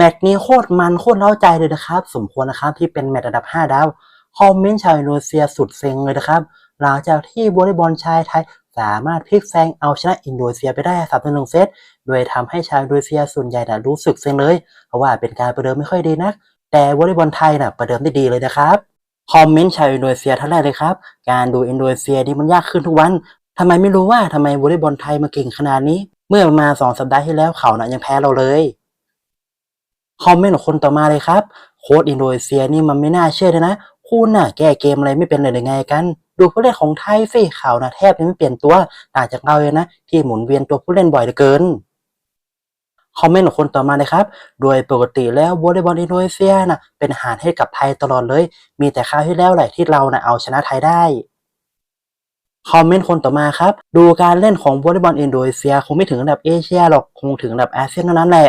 แมตช์นี้โคตรมันโคตรเล้าใจเลยนะครับ สมควรนะครับที่เป็นแมตช์อันดับ 5 ดาว คอมเมนต์ชาวอินโดนีเซียสุดเซ็งเลยนะครับ หลังจากที่วอลเลย์บอลชายไทยสามารถพลิกแซงเอาชนะอินโดนีเซียไปได้สามต่อหนึ่งเซต โดยทำให้ชาวอินโดนีเซียส่วนใหญ่น่ะรู้สึกเซ็งเลย เพราะว่าเป็นการประเดิมไม่ค่อยดีนัก แต่วอลเลย์บอลไทยน่ะประเดิมได้ดีเลยนะครับ คอมเมนต์ชาวอินโดนีเซียท่านแรกเลยครับ การดูอินโดนีเซียนี่มันยากขึ้นทุกวันทำไมไม่รู้ว่าทำไมวอลเลย์บอลไทยมาเก่งขนาดนี้ เมื่อประมาณสองสัปดาห์ที่แล้วเขาน่ะยังแพ้เราเลย คอมเมนต์ของคนต่อมาเลยครับ โค้ชอินโดนีเซียนี่มันไม่น่าเชื่อเลยนะ คุณน่ะแก้เกมอะไรไม่เป็นเลยหรือไงกัน ดูผู้เล่นของไทยสิเขาวน่ะแทบจะไม่เปลี่ยนตัวต่างจากเราเลยนะ ที่หมุนเวียนตัวผู้เล่นบ่อยเหลือเกินคอมเมนต์ของคนต่อมาเลยครับ โดยปกติแล้ววอลเลย์บอลอินโดนีเซียน่ะเป็นอาหารให้กับไทยตลอดเลย มีแต่คราวที่แล้วแหละที่เราน่ะเอาชนะไทยได้คอมเมนต์คนต่อมาครับ ดูการเล่นของวอลเลย์บอลอินโดนีเซียคงไม่ถึงระดับเอเชียหรอกคงถึงระดับอาเซียนเท่านั้นแหละ